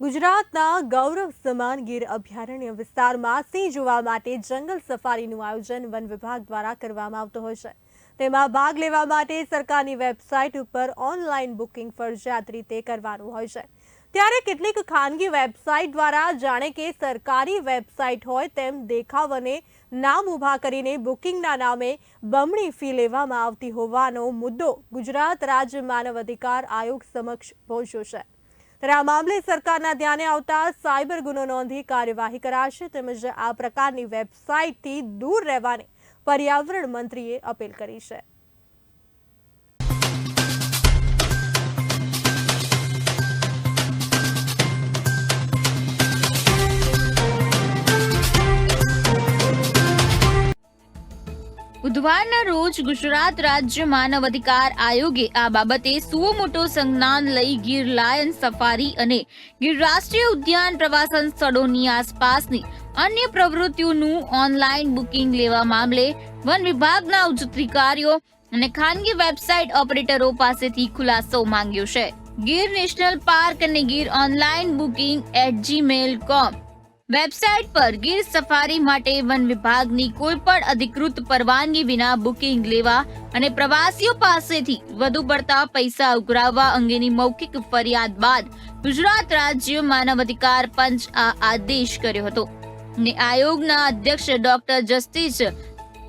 ગુજરાતના ગૌરવ સમાન ગીર અભયારણ્ય વિસ્તારમાં સિંહ જોવા માટે જંગલ સફારીનું આયોજન વન વિભાગ દ્વારા કરવામાં આવતું હોય છે. તેમાં ભાગ લેવા માટે સરકારની વેબસાઇટ ઉપર ઓનલાઈન બુકિંગ ફરજિયાત રીતે કરવાનું હોય છે. ત્યારે કેટલીક ખાનગી વેબસાઇટ દ્વારા જાણે કે સરકારી વેબસાઇટ હોય તેમ દેખાવ અને નામ ઊભા કરીને બુકિંગના નામે બમણી ફી લેવામાં આવતી હોવાનો મુદ્દો ગુજરાત રાજ્ય માનવ અધિકાર આયોગ સમક્ષ પહોંચ્યો છે. ત્યારે આ મામલે સરકારના ધ્યાને આવતા સાયબર ગુનો નોંધી કાર્યવાહી કરાશે તેમજ આ પ્રકારની વેબસાઇટથી દૂર રહેવાની પર્યાવરણ મંત્રીએ અપીલ કરી છે. બુધવારના રોજ ગુજરાત રાજ્ય માનવ અધિકાર આયોગે આ બાબતે સુઓ મોટો સંજ્ઞાન લઈ ગીર લાયન સફારી અને ગીર રાષ્ટ્રીય ઉદ્યાન પ્રવાસન સ્થળોની આસપાસની અન્ય પ્રવૃત્તિઓનું ઓનલાઈન બુકિંગ લેવા મામલે વન વિભાગના ઉચ્ચ અધિકારીઓ અને ખાનગી વેબસાઇટ ઓપરેટરો પાસેથી ખુલાસો માંગ્યો છે. ગીર નેશનલ પાર્ક અને Gir online booking at Gmail com website પર ગીર સફારી માટે વન વિભાગની કોઈ પણ અધિકૃત પરવાનગી વિના બુકિંગ લેવા અને પ્રવાસીઓ પાસેથી વધુ પડતા પૈસા ઉઘરાવવા અંગેની મૌખિક ફરિયાદ બાદ ગુજરાત રાજ્ય માનવ અધિકાર પંચ આ આદેશ કર્યો હતો. ને આયોગના અધ્યક્ષ ડોક્ટર જસ્ટિસ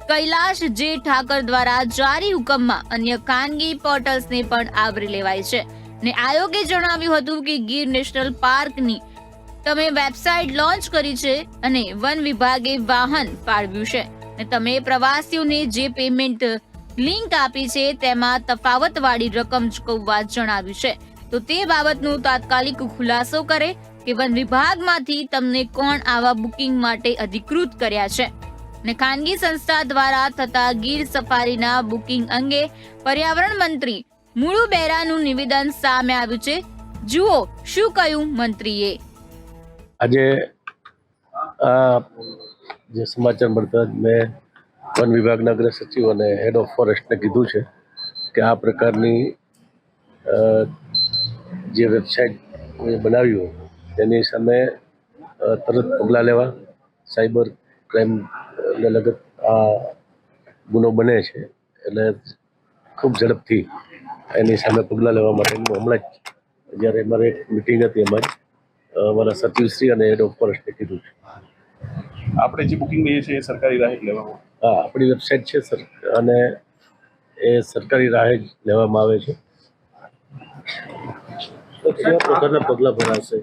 કૈલાશ જે ઠાકર દ્વારા જારી હુકમમાં અન્ય ખાનગી પોર્ટલ્સને પણ આવરી લેવાય છે. ને આયોગે જણાવ્યું હતું કે ગીર નેશનલ પાર્કની તમે વેબસાઇટ લોન્ચ કરી છે અને વન વિભાગે વાહન ફાળવ્યું છે. અને તમે પ્રવાસીઓને જે પેમેન્ટ લિંક આપી છે તેમાં તફાવતવાળી રકમ ચૂકવવા જણાવ્યું છે. તો તે બાબતનો તાત્કાલિક ખુલાસો કરે કે વન વિભાગમાંથી તમને કોણ આવા બુકિંગ માટે અધિકૃત કર્યા છે. અને ખાનગી સંસ્થા દ્વારા થતા ગીર સફારીના બુકિંગ અંગે પર્યાવરણ મંત્રી મુળુ બેરાનું નિવેદન સામે આવ્યું છે. જુઓ, શું કહ્યું મંત્રીએ? આજે આ જે સમાચાર મળતા જ મેં વન વિભાગના અગ્ર સચિવ અને હેડ ઓફ ફોરેસ્ટને કીધું છે કે આ પ્રકારની જે વેબસાઇટ બનાવી હોય તેની સામે તરત પગલાં લેવા સાયબર ક્રાઇમને લગત આ ગુનો બને છે એટલે ખૂબ ઝડપથી એની સામે પગલાં લેવા માટેનું હમણાં જ, જ્યારે મારે એક મિટિંગ હતી એમાં જ અમારા સચિવશ્રી અને હેડ ઓફ ફોરેસ્ટે કીધું છે. આપણે જે બુકિંગ લઈએ છીએ એ સરકારી રાહે લેવામાં હા આપણી વેબસાઇટ છે સર અને એ સરકારી રાહે જ લેવામાં આવે છે. તો કેવા પ્રકારના પગલાં ભરાશે?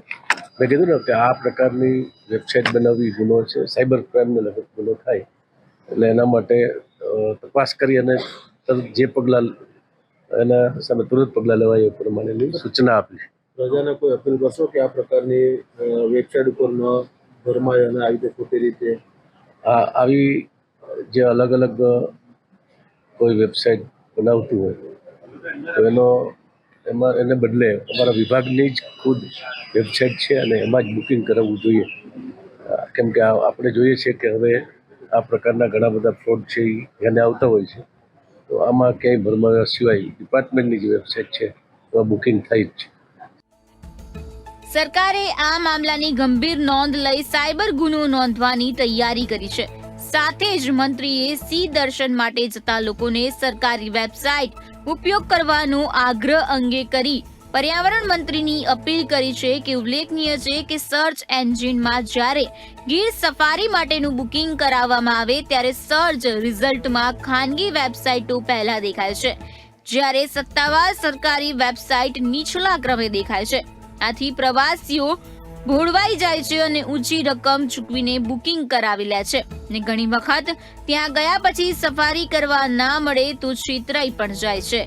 મેં કીધું ને કે આ પ્રકારની વેબસાઇટ બનાવવી ગુનો છે સાયબર ક્રાઇમને લગત ગુનો થાય એટલે એના માટે તપાસ કરી અને જે પગલાં એના સામે તુરંત પગલાં લેવાય એ પ્રમાણેની સૂચના આપી. પ્રજાને કોઈ અપીલ કરશો કે આ પ્રકારની વેબસાઇટ ઉપર ન ભરમાય અને આવી રીતે ખોટી રીતે? આવી જે અલગ અલગ કોઈ વેબસાઇટ બનાવતું હોય, તો એનો, એમાં, એને બદલે અમારા વિભાગની જ ખુદ વેબસાઇટ છે અને એમાં જ બુકિંગ કરાવવું જોઈએ. કેમ કે આપણે જોઈએ છીએ કે હવે આ પ્રકારના ઘણા બધા ફ્રોડ છે એ ધ્યાને આવતા હોય છે. તો આમાં ક્યાંય ભરમાયા સિવાય ડિપાર્ટમેન્ટની જે વેબસાઇટ છે, એમાં બુકિંગ થાય જ છે. સરકારે આ મામલાની ગંભીર નોંધ લઈ સાયબર ગુનો નોંધવાની તૈયારી કરી છે. સાથે જ મંત્રીએ સી દર્શન માટે જતા લોકોને સરકારી વેબસાઇટ ઉપયોગ કરવાનો આગ્રહ અંગે કરી પર્યાવરણ મંત્રીની અપીલ કરી છે કે ઉલ્લેખનીય છે કે સર્ચ એન્જિનમાં જ્યારે ગીર સફારી માટેનું બુકિંગ કરાવવામાં આવે ત્યારે સર્ચ રિઝલ્ટમાં ખાનગી વેબસાઇટો પહેલા દેખાય છે. જ્યારે સત્તાવાર સરકારી વેબસાઇટ નીચલા ક્રમે દેખાય છે. આથી પ્રવાસીઓ ભોળવાઈ જાય છે અને ઊંચી રકમ ચૂકવીને બુકિંગ કરાવી લે છે. ને ઘણી વખત ત્યાં ગયા પછી સફારી કરવા ના મળે તો છેતરાઈ પણ જાય છે.